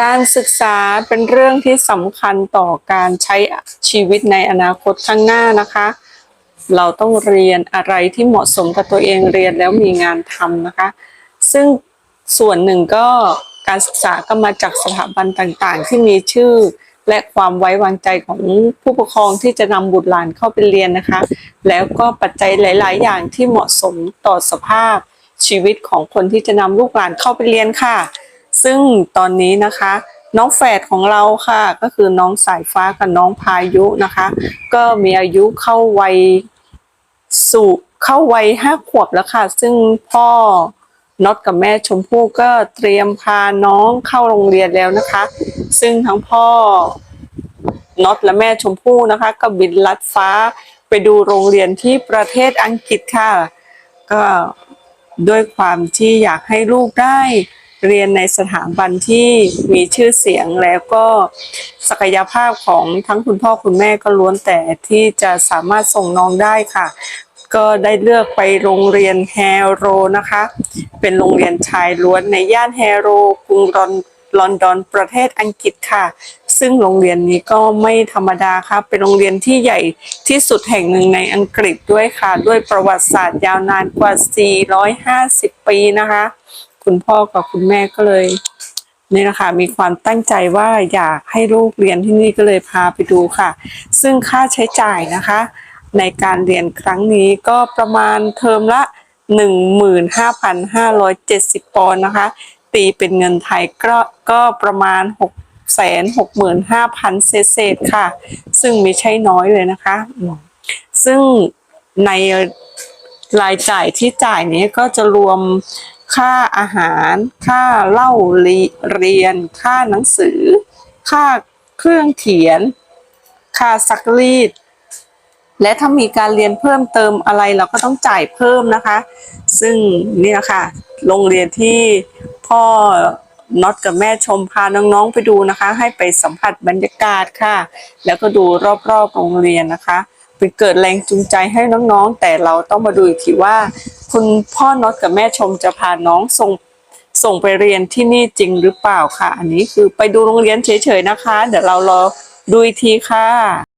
การศึกษาเป็นเรื่องที่สำคัญต่อการใช้ชีวิตในอนาคตข้างหน้านะคะ เราต้องเรียนอะไรที่เหมาะสมกับตัวเองเรียนแล้วมีงานทำนะคะ ซึ่งส่วนหนึ่งก็การศึกษาก็มาจากสถาบันต่างๆ ที่มีชื่อและความไว้วางใจของผู้ปกครองที่จะนำบุตรหลานเข้าไปเรียนนะคะ แล้วก็ปัจจัยหลาย ๆ อย่างที่เหมาะสมต่อสภาพชีวิตของคนที่จะนำลูกหลานเข้าไปเรียนค่ะ ซึ่งตอนนี้นะคะ น้องแฝดของเราค่ะ ก็คือน้องสายฟ้ากับน้องพายุนะคะ ก็มีอายุเข้าวัยสู่เข้าวัยห้าขวบแล้วค่ะ ซึ่งพ่อน็อตกับแม่ชมพู่ก็เตรียมพาน้องเข้าโรงเรียนแล้วนะคะ ซึ่งทั้งพ่อน็อตและแม่ชมพู่นะคะ ก็บินลัดฟ้าไปดูโรงเรียนที่ประเทศอังกฤษค่ะ ก็ด้วยความที่อยากให้ลูกได้ เรียนในสถาบันที่มีชื่อเสียงแล้วก็ศักยภาพของทั้งคุณพ่อคุณแม่ก็ล้วนแต่ที่จะสามารถส่งน้องได้ค่ะ ก็ได้เลือกไปโรงเรียนแฮโรนะคะ เป็นโรงเรียนชายล้วนในย่านแฮโรกรุงลอนลอนดอนประเทศอังกฤษค่ะ ซึ่งโรงเรียนนี้ก็ไม่ธรรมดาค่ะ เป็นโรงเรียนที่ใหญ่ที่สุดแห่งหนึ่งในอังกฤษด้วยค่ะ ด้วยประวัติศาสตร์ยาวนานกว่า 450 ปีนะคะ คุณพ่อกับคุณแม่ก็เลยนี่นะคะมีความตั้งใจว่าอยากให้ลูกเรียนที่นี่ก็เลยพาไปดูค่ะ ซึ่งค่าใช้จ่ายนะคะ ในการเรียนครั้งนี้ก็ประมาณเทอมละ 15,570 ปอนด์นะคะ ตีเป็นเงินไทยก็ก็ประมาณ 6 6 5 0 0 0 เศษค่ะ ซึ่งไม่ใช่น้อยเลยนะคะ ซึ่งในรายจ่ายที่จ่ายนี้ก็จะรวม ค่าอาหาร ค่าเล่าเรียน ค่าหนังสือ ค่าเครื่องเขียน ค่าซักรีด และถ้ามีการเรียนเพิ่มเติมอะไรเราก็ต้องจ่ายเพิ่มนะคะ ซึ่งนี่นะคะโรงเรียนที่พ่อน็อตกับแม่ชมพาน้องๆไปดูนะคะ ให้ไปสัมผัสบรรยากาศค่ะ แล้วก็ดูรอบๆโรงเรียนนะคะเป็นเกิดแรงจูงใจให้น้องๆ แต่เราต้องมาดูอีกทีว่า คุณพ่อน็อตกับแม่ชมจะพาน้องส่งส่งไปเรียนที่นี่จริงหรือเปล่าค่ะ อันนี้คือไปดูโรงเรียนเฉยๆนะคะ เดี๋ยวเรารอดูอีกทีค่ะ